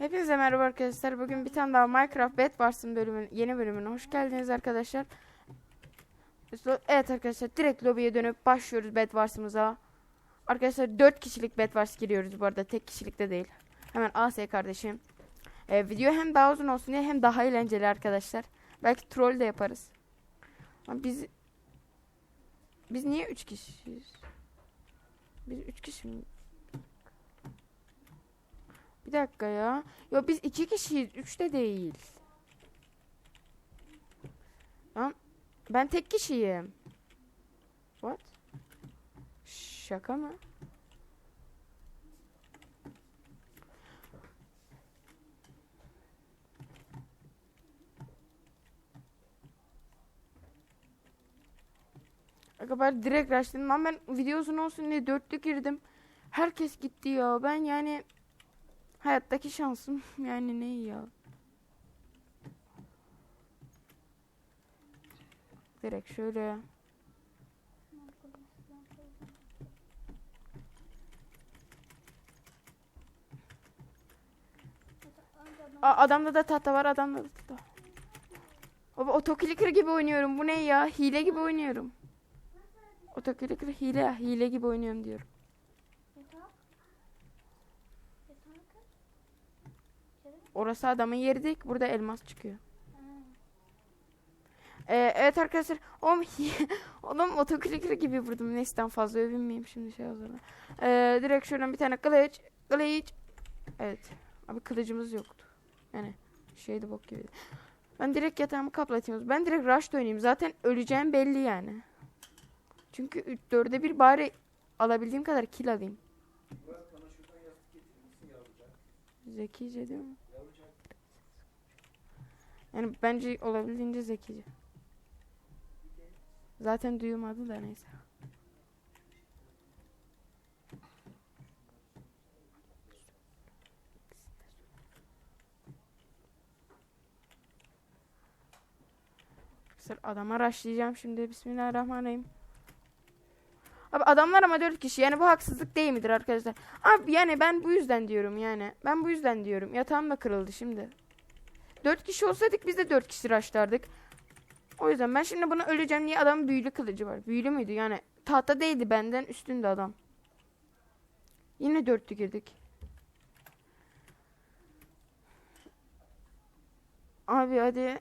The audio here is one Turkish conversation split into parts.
Hepinize merhaba arkadaşlar. Bugün bir tane daha Minecraft Bed Wars'ın bölümün yeni bölümüne hoş geldiniz arkadaşlar. Evet arkadaşlar direkt lobiye dönüp başlıyoruz Bed Wars'ımıza. Arkadaşlar 4 kişilik Bed Wars giriyoruz bu arada tek kişilik de değil. Hemen AS kardeşim. Ee, video hem daha uzun olsun diye hem daha eğlenceli arkadaşlar. Belki troll de yaparız. Ama biz biz niye 3 kişiyiz? Biz 3 kişi mi? Bir dakika ya. Yo biz iki kişiyiz. Üç de değil. Ben tek kişiyim. What? Şaka mı? Aga ben direkt rushladım. Ben video uzun olsun diye dörtlük girdim. Herkes gitti ya. Ben yani Hayattaki şansım yani ne ya? Direkt şöyle. Aa, adamda da tahta var adamda da tahta. Baba otoklicker gibi oynuyorum. Bu ne ya? Hile gibi oynuyorum. Otoklicker hile hile gibi oynuyorum diyorum. Orası adamın yeri değil ki. Burada elmas çıkıyor. Ee, evet arkadaşlar. Oğlum, oğlum otoklicker gibi vurdum. Neyse daha fazla övünmeyeyim şimdi şey olur. Ee, direkt şuradan bir tane kılıç. Kılıç. Evet. Abi kılıcımız yoktu. Yani şeydi bok gibi. Ben direkt yatağımı kaplatayım. Ben direkt rush oynayayım. Zaten öleceğim belli yani. Çünkü 3 4'e bir bari alabildiğim kadar kill alayım. Zekice değil mi? Yani bence olabildiğince zekice. Zaten duymadı da neyse. Sır adama raşlayacağım şimdi. Bismillahirrahmanirrahim. Abi adamlar ama dört kişi. Yani bu haksızlık değil midir arkadaşlar? Abi yani ben bu yüzden diyorum yani. Ben bu yüzden diyorum. Yatağım da kırıldı şimdi. Dört kişi olsaydık biz de dört kişi raşlardık. O yüzden ben şimdi buna öleceğim diye adamın büyülü kılıcı var. Büyülü müydü? Yani tahta değildi benden üstünde adam. Yine dörtlü girdik. Abi hadi.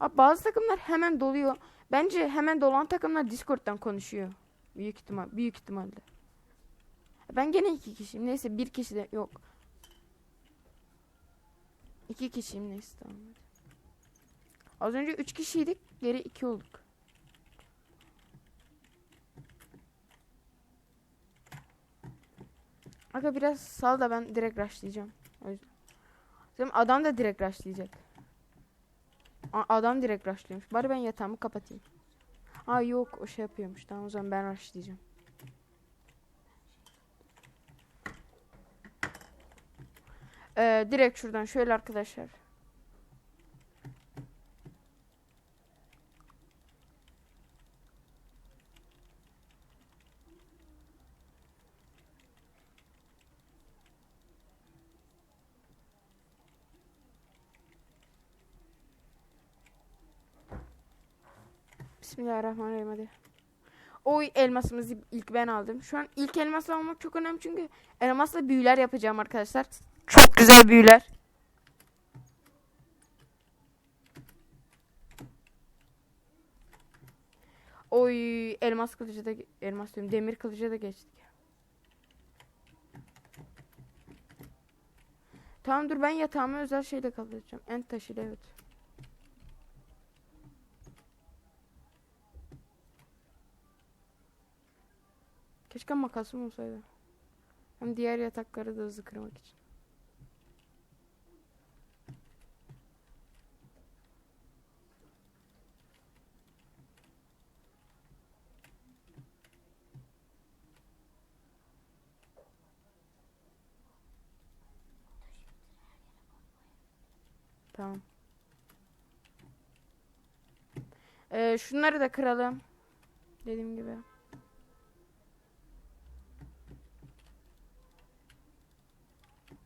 Abi bazı takımlar hemen doluyor. Bence hemen dolan takımlar Discord'dan konuşuyor. Büyük ihtimal, büyük ihtimalle. Ben gene iki kişiyim. Neyse bir kişi de yok. İki kişiyim tamam. hadi. Az önce üç kişiydik. Geri iki olduk. Aga biraz sal da ben direkt rushlayacağım. O yüzden. Adam da direkt rushlayacak. Adam direkt rushlıyormuş. Bari ben yatağımı kapatayım. Aa yok o şey yapıyormuş. Tamam o zaman ben rushlayacağım. Ee, direkt şuradan şöyle arkadaşlar. Bismillahirrahmanirrahim hadi. Oy elmasımızı ilk ben aldım. Şu an ilk elması almak çok önemli çünkü elmasla büyüler yapacağım arkadaşlar. Güzel büyüler. Oy elmas kılıcı da elmas diyorum demir kılıcı da geçtik. Tamam dur ben yatağımı özel şeyle kapatacağım. En taşıyla evet. Keşke makasım olsaydı. Hem diğer yatakları da hızlı kırmak için. Tamam. Ee, şunları da kıralım. Dediğim gibi.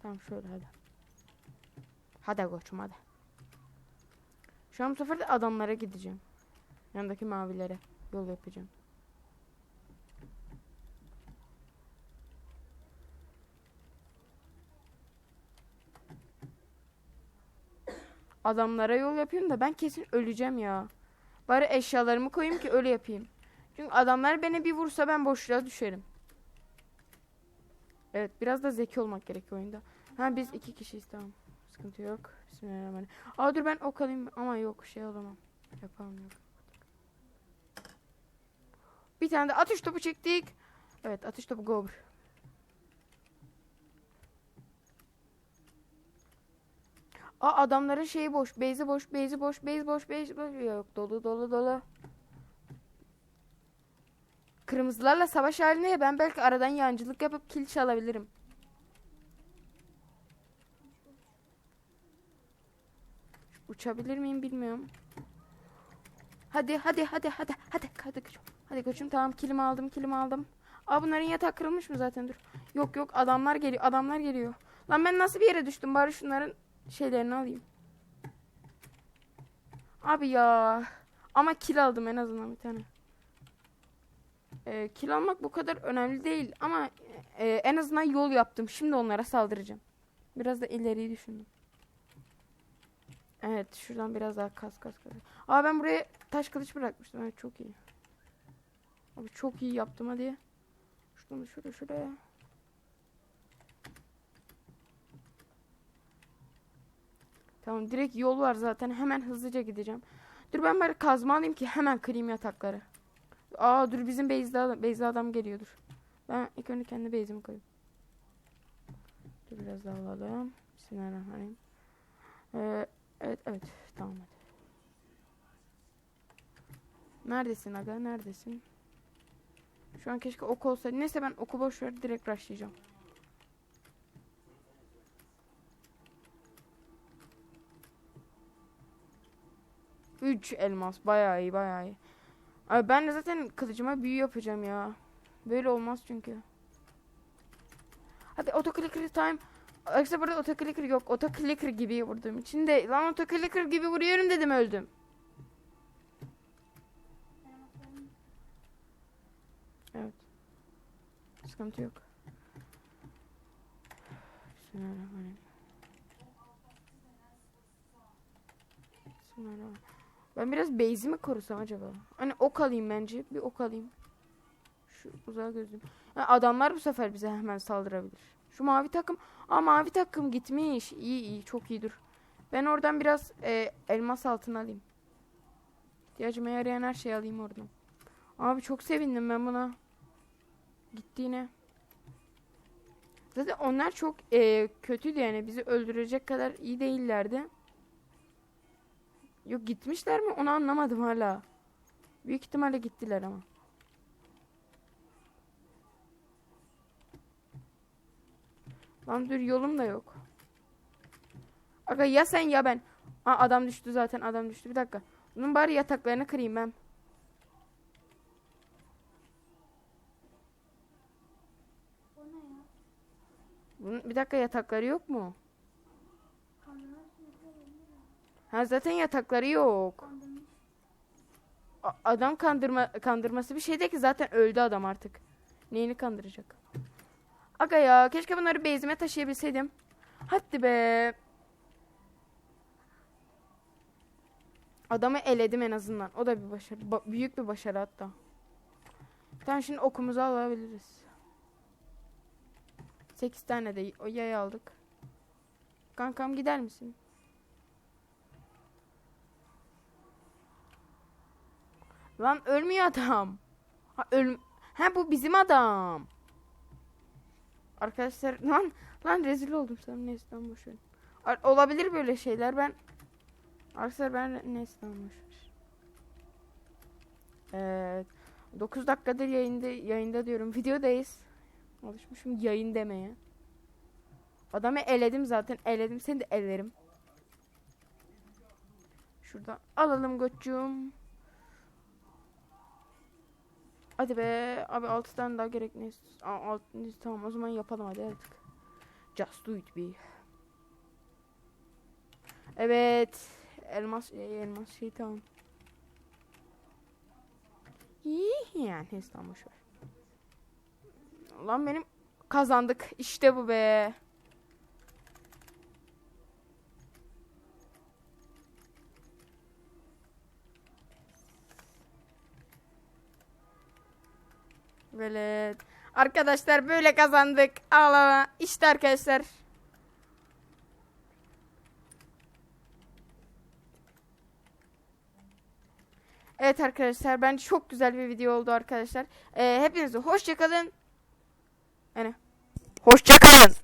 Tamam şöyle hadi. Hadi koçum hadi. Şu an bu sefer de adamlara gideceğim. Yanındaki mavilere yol yapacağım. Adamlara yol yapıyorum da ben kesin öleceğim ya. Bari eşyalarımı koyayım ki öyle yapayım. Çünkü adamlar beni bir vursa ben boşluğa düşerim. Evet biraz da zeki olmak gerekiyor oyunda. Ha biz iki kişiyiz tamam. Sıkıntı yok. Bismillahirrahmanirrahim. Aa dur ben ok alayım ama yok şey alamam. Yapamam yok. Bir tane de atış topu çektik. Evet atış topu go. Aa adamların şeyi boş. Base'i boş. Base'i boş. Base boş. Base boş. Yok dolu dolu dolu. Kırmızılarla savaş halinde ya ben belki aradan yancılık yapıp kill çalabilirim. Uçabilir miyim bilmiyorum. Hadi hadi hadi hadi hadi hadi koçum. Hadi koçum tamam kilimi aldım kilimi aldım. Aa bunların yatağı kırılmış mı zaten dur. Yok yok adamlar geliyor adamlar geliyor. Lan ben nasıl bir yere düştüm bari şunların şeylerini alayım. Abi ya. Ama kil aldım en azından bir tane. Ee, kil almak bu kadar önemli değil ama e, en azından yol yaptım. Şimdi onlara saldıracağım. Biraz da ileriyi düşündüm. Evet şuradan biraz daha kas kas kas. Aa ben buraya taş kılıç bırakmıştım. Evet çok iyi. Abi çok iyi yaptım hadi. Şuradan da şuraya şuraya. Tamam direkt yol var zaten. Hemen hızlıca gideceğim. Dur ben bari kazma alayım ki hemen kırayım yatakları. Aa dur bizim Beyza adam, Beyza adam geliyor dur. Ben ilk önce kendi base'imi koyayım. Dur biraz daha alalım. Bismillahirrahmanirrahim. Ee, evet evet tamam hadi. Neredesin aga neredesin? Şu an keşke ok olsaydı. Neyse ben oku boş ver direkt rushlayacağım. Üç elmas bayağı iyi bayağı iyi. Abi ben de zaten kılıcıma büyü yapacağım ya. Böyle olmaz çünkü. Hadi otoclicker time. Yoksa burada otoclicker yok. Otoclicker gibi vurduğum için de lan otoclicker gibi vuruyorum dedim öldüm. Evet. Sıkıntı yok. Bismillahirrahmanirrahim. Bismillahirrahmanirrahim. Ben biraz base'imi korusam acaba? Hani ok alayım bence. Bir ok alayım. Şu uzağa gözüm. Ha, adamlar bu sefer bize hemen saldırabilir. Şu mavi takım. Aa mavi takım gitmiş. İyi iyi çok iyi dur. Ben oradan biraz e, elmas altın alayım. İhtiyacıma yarayan her şeyi alayım oradan. Abi çok sevindim ben buna. Gittiğine. Zaten onlar çok e, kötüydü yani. Bizi öldürecek kadar iyi değillerdi. Yok gitmişler mi? Onu anlamadım hala. Büyük ihtimalle gittiler ama. Lan dur yolum da yok. Aga ya sen ya ben. Aa adam düştü zaten adam düştü. Bir dakika. Bunun bari yataklarını kırayım ben. Bunun bir dakika yatakları yok mu? Kandırma sınıfı Ha zaten yatakları yok. adam kandırma kandırması bir şey değil ki zaten öldü adam artık. Neyini kandıracak? Aga ya keşke bunları base'ime taşıyabilseydim. Hadi be. Adamı eledim en azından. O da bir başarı. ba- büyük bir başarı hatta. Tamam şimdi okumuzu alabiliriz. 8 tane de o yayı aldık. Kankam gider misin? Lan ölmüyor adam. Ha öl Ha bu bizim adam. Arkadaşlar lan lan rezil oldum sana neyse tamam boş ver. Ar- Olabilir böyle şeyler ben Arkadaşlar ben neyse tamam boş ver. Evet. 9 dakikadır yayında yayında diyorum. Videodayız. Alışmışım yayın demeye. Adamı eledim zaten. Eledim. Seni de elerim. Şuradan alalım goçum. Hadi be abi 6 tane daha gerek neyse, tamam o zaman yapalım hadi artık. Just do it be. Evet. Elmas e, elmas şey tamam. İyi yani neyse tamam boş ver. Lan benim kazandık. İşte bu be. Böyle arkadaşlar böyle kazandık. Ağlama. İşte arkadaşlar. Evet arkadaşlar bence çok güzel bir video oldu arkadaşlar. Ee, hepinize hoşçakalın. Yani hoşçakalın.